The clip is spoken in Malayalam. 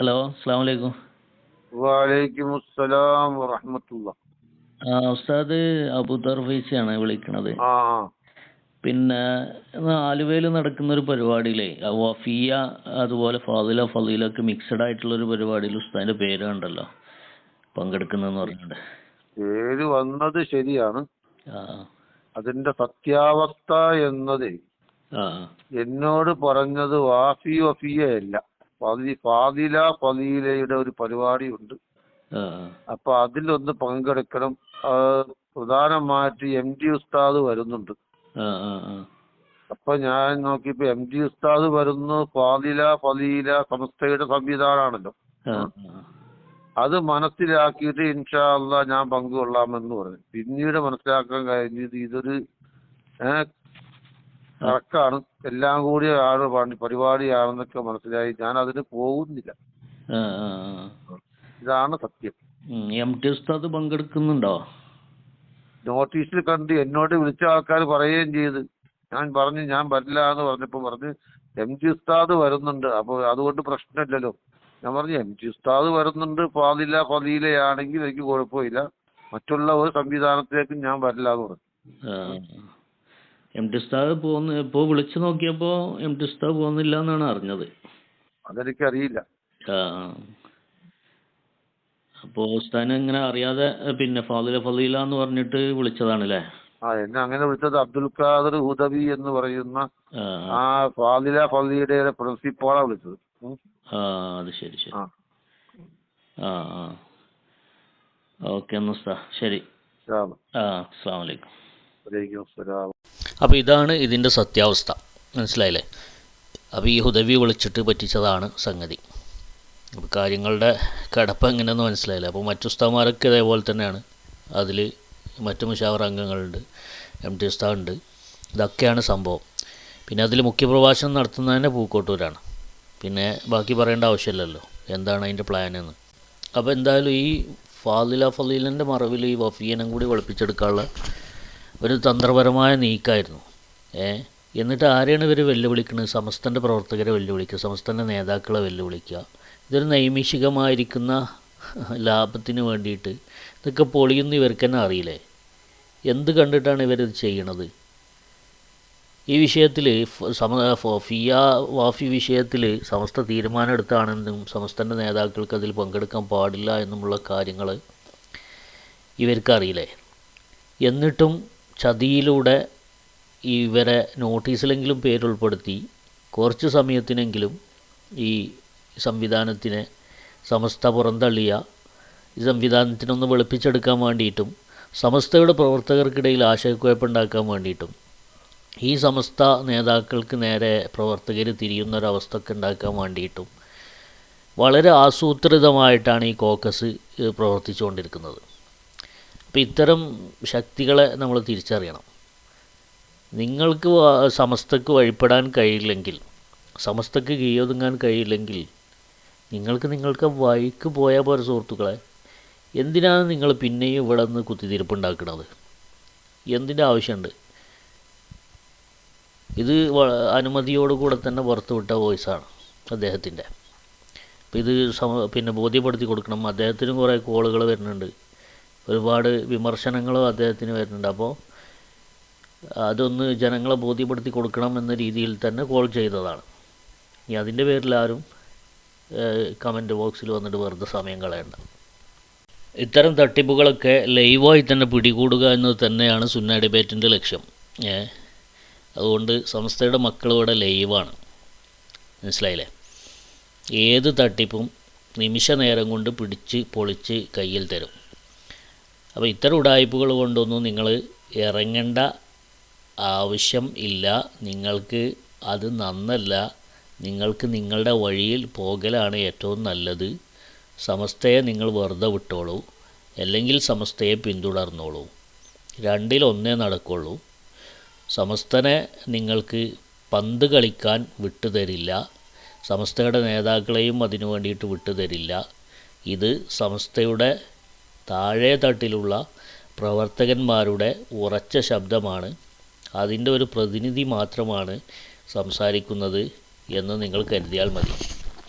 ഹലോ അസ്സാം വലൈക്കും വാലൈക്കും അസ്സലാം വറഹമത്തുള്ള ആ ഉസ്താദ് അബുദർ ഫൈസിയാണ് വിളിക്കണത്. ആ പിന്നെ ആലുവയിൽ നടക്കുന്ന ഒരു പരിപാടിയിലെ വഫിയ അതുപോലെ ഫാദില ഫലീല ഒക്കെ മിക്സഡ് ആയിട്ടുള്ള ഒരു പരിപാടിയിൽ ഉസ്താദിന്റെ പേര് കണ്ടല്ലോ? പങ്കെടുക്കുന്നെന്ന് പറഞ്ഞിട്ട്. പേര് വന്നത് ശരിയാണ്. ആ. അതിന്റെ സത്യാവസ്ഥ എന്നത് ആ. എന്നോട് പറഞ്ഞത് വാഫി വഫിയല്ല ഫതി ഫാദില ഫലീലയുടെ ഒരു പരിപാടിയുണ്ട്. ഉണ്ട് അപ്പൊ അതിലൊന്ന് പങ്കെടുക്കണം. പ്രധാനമായിട്ട് എം ഡി ഉസ്താദ് വരുന്നുണ്ട്. അപ്പൊ ഞാൻ നോക്കിയപ്പോ എം ഡി ഉസ്താദ് വരുന്നു. ഫാദില ഫലീല സംസ്ഥയുടെ സംവിധാനമാണല്ലോ അത് മനസ്സിലാക്കിയിട്ട് ഇൻഷാ അള്ളാ ഞാൻ പങ്കുകൊള്ളാമെന്ന് പറഞ്ഞു. പിന്നീട് മനസ്സിലാക്കാൻ കഴിഞ്ഞത് ഇതൊരു കറക്കാണ്. എല്ലാം കൂടി ആണ് പരിപാടിയാണെന്നൊക്കെ മനസ്സിലായി. ഞാൻ അതിന് പോകുന്നില്ല. ഇതാണ് സത്യം. എം ടി ഉസ്താദ് പങ്കെടുക്കുന്നുണ്ടോ? നോട്ടീസിൽ കണ്ട് എന്നോട് വിളിച്ച ആൾക്കാർ പറയുകയും ചെയ്ത്. ഞാൻ പറഞ്ഞു ഞാൻ വരില്ല എന്ന് പറഞ്ഞപ്പോ പറഞ്ഞ് എം ജി ഉസ്താദ് വരുന്നുണ്ട്. അപ്പൊ അതുകൊണ്ട് പ്രശ്നമില്ലല്ലോ. ഞാൻ പറഞ്ഞു എം ജി ഉസ്താദ് വരുന്നുണ്ട്. ഫാദില ഫലീലയാണെങ്കിൽ എനിക്ക് കുഴപ്പമില്ല. മറ്റുള്ള ഒരു സംവിധാനത്തിലേക്കും ഞാൻ വരില്ല എന്ന് പറഞ്ഞു. എം ടി ഉസ്താദ് പോന്ന് ഇപ്പോ വിളിച്ചു നോക്കിയപ്പോ എം ടി ഉസ്താദ് പോകുന്നില്ല എന്നാണ് അറിഞ്ഞത്. അതെനിക്കറിയില്ല. ആ അപ്പോ ഉസ്താദിനെ ഇങ്ങനെ അറിയാതെ പിന്നെ ഫാദില ഫലീല എന്ന് പറഞ്ഞിട്ട് വിളിച്ചതാണല്ലേ? ആ എന്നെ അങ്ങനെ വിളിച്ചത് അബ്ദുൽ ഖാദർ ഹുദവി എന്ന് പറയുന്ന ആ ഫാദില ഫലിയുടെ പ്രിൻസിപ്പാളാ വിളിച്ചത്. ആ അത് ശരി ശരി. ആ. ആ ഓക്കെ എന്നാ ശരി. ആ അസ്സാം വലൈക്കും അപ്പോൾ ഇതാണ് ഇതിന്റെ സത്യാവസ്ഥ. മനസ്സിലായില്ലേ? അപ്പോൾ ഈ ഹുദവി വിളിച്ചിട്ട് പറ്റിച്ചതാണ് സംഗതി. അപ്പോൾ കാര്യങ്ങളുടെ കടപ്പ് എങ്ങനെയെന്ന് മനസ്സിലായില്ല? അപ്പോൾ മറ്റു ഉസ്താമാരൊക്കെ ഇതേപോലെ തന്നെയാണ്. അതിൽ മറ്റു മുഷാവർ അംഗങ്ങളുണ്ട് എം ടി ഉസ്താ ഉണ്ട്. ഇതൊക്കെയാണ് സംഭവം. പിന്നെ അതിൽ മുഖ്യപ്രഭാഷണം നടത്തുന്നത് തന്നെ പൂക്കോട്ടൂരാണ്. പിന്നെ ബാക്കി പറയേണ്ട ആവശ്യമില്ലല്ലോ. എന്താണ് അതിന്റെ പ്ലാൻ എന്ന്. അപ്പോൾ എന്തായാലും ഈ ഫാദില ഫലീലിന്റെ മറവിൽ ഈ വഫീനം കൂടി വെളുപ്പിച്ചെടുക്കാനുള്ള ഒരു തന്ത്രപരമായ നീക്കമായിരുന്നു ഏ? എന്നിട്ട് ആരെയാണ് ഇവർ വെല്ലുവിളിക്കുന്നത് സമസ്തന്റെ പ്രവർത്തകരെ വെല്ലുവിളിക്കുക സമസ്തന്റെ നേതാക്കളെ വെല്ലുവിളിക്കുക. ഇതൊരു നൈമിഷികമായിരിക്കുന്ന ലാഭത്തിന് വേണ്ടിയിട്ട് ഇതൊക്കെ പൊളിയുന്ന ഇവർക്ക് തന്നെ അറിയില്ലേ? എന്ത് കണ്ടിട്ടാണ് ഇവരിത് ചെയ്യണത്? ഈ വിഷയത്തിൽ സമ ഫിയ വാഫി വിഷയത്തിൽ സമസ്ത തീരുമാനമെടുത്താണെന്നും സമസ്തന്റെ നേതാക്കൾക്ക് അതിൽ പങ്കെടുക്കാൻ പാടില്ല എന്നുമുള്ള കാര്യങ്ങൾ ഇവർക്കറിയില്ലേ? എന്നിട്ടും ചതിയിലൂടെ ഇവരെ നോട്ടീസിലെങ്കിലും പേരുൾപ്പെടുത്തി കുറച്ച് സമയത്തിനെങ്കിലും ഈ സംവിധാനത്തിനെ സമസ്ത പുറന്തള്ളിയ ഈ സംവിധാനത്തിനൊന്ന് വെളുപ്പിച്ചെടുക്കാൻ വേണ്ടിയിട്ടും സമസ്തയുടെ പ്രവർത്തകർക്കിടയിൽ ആശയക്കുഴപ്പമുണ്ടാക്കാൻ വേണ്ടിയിട്ടും ഈ സമസ്ത നേതാക്കൾക്ക് നേരെ പ്രവർത്തകർ തിരിയുന്നൊരവസ്ഥക്കെ ഉണ്ടാക്കാൻ വേണ്ടിയിട്ടും വളരെ ആസൂത്രിതമായിട്ടാണ് ഈ കോക്കസ് പ്രവർത്തിച്ചുകൊണ്ടിരിക്കുന്നത്. അപ്പോൾ ഇത്തരം ശക്തികളെ നമ്മൾ തിരിച്ചറിയണം. നിങ്ങൾക്ക് സമസ്തക്ക് വഴിപ്പെടാൻ കഴിയില്ലെങ്കിൽ സമസ്തക്ക് കീഴൊതുങ്ങാൻ കഴിയില്ലെങ്കിൽ നിങ്ങൾക്ക് നിങ്ങൾക്ക് വഴിക്ക് പോയാൽ പോലെ സുഹൃത്തുക്കളെ. എന്തിനാണ് നിങ്ങൾ പിന്നെയും ഇവിടെ നിന്ന് കുത്തിത്തിരിപ്പുണ്ടാക്കുന്നത് എന്തിന്റെ ആവശ്യമുണ്ട് ഇത് അനുമതിയോടുകൂടെ തന്നെ പുറത്തുവിട്ട വോയിസാണ് അദ്ദേഹത്തിന്റെ. ഇത് സമ പിന്നെ ബോധ്യപ്പെടുത്തി കൊടുക്കണം. അദ്ദേഹത്തിനും കുറേ കോളുകൾ വരുന്നുണ്ട്. ഒരുപാട് വിമർശനങ്ങളും അദ്ദേഹത്തിന് വരുന്നുണ്ട്. അപ്പോൾ അതൊന്ന് ജനങ്ങളെ ബോധ്യപ്പെടുത്തി കൊടുക്കണം എന്ന രീതിയിൽ തന്നെ കോൾ ചെയ്തതാണ്. ഇനി അതിന്റെ പേരിൽ ആരും കമന്റ് ബോക്സിൽ വന്നിട്ട് വെറുതെ സമയം കളയണ്ട. ഇത്തരം തട്ടിപ്പുകളൊക്കെ ലൈവായി തന്നെ പിടികൂടുക എന്നത് തന്നെയാണ് സുന്ന ഡിബേറ്റിന്റെ ലക്ഷ്യം. അതുകൊണ്ട് സംസ്ഥയുടെ മക്കൾ ഇവിടെ ലൈവാണ്. മനസ്സിലായില്ലേ? ഏത് തട്ടിപ്പും നിമിഷ നേരം കൊണ്ട് പിടിച്ച് പൊളിച്ച് കയ്യിൽ തരും. അപ്പോൾ ഇത്തരം ഉടായ്പകൾ കൊണ്ടൊന്നും നിങ്ങൾ ഇറങ്ങേണ്ട ആവശ്യം ഇല്ല. നിങ്ങൾക്ക് അത് നന്നല്ല. നിങ്ങൾക്ക് നിങ്ങളുടെ വഴിയിൽ പോകലാണ് ഏറ്റവും നല്ലത്. സമസ്തയെ നിങ്ങൾ വെറുതെ വിട്ടോളൂ. അല്ലെങ്കിൽ സമസ്തയെ പിന്തുടർന്നോളൂ. രണ്ടിലൊന്നേ നടക്കുള്ളൂ. സമസ്തനെ നിങ്ങൾക്ക് പന്ത് കളിക്കാൻ വിട്ടുതരില്ല സമസ്തയുടെ നേതാക്കളെയും അതിനു വേണ്ടിയിട്ട് വിട്ടുതരില്ല ഇത് സമസ്തയുടെ താഴെ തട്ടിലുള്ള പ്രവർത്തകന്മാരുടെ ഉറച്ച ശബ്ദമാണ് അതിന്റെ ഒരു പ്രതിനിധി മാത്രമാണ് സംസാരിക്കുന്നത് എന്ന് നിങ്ങൾ കരുതിയാൽ മതി.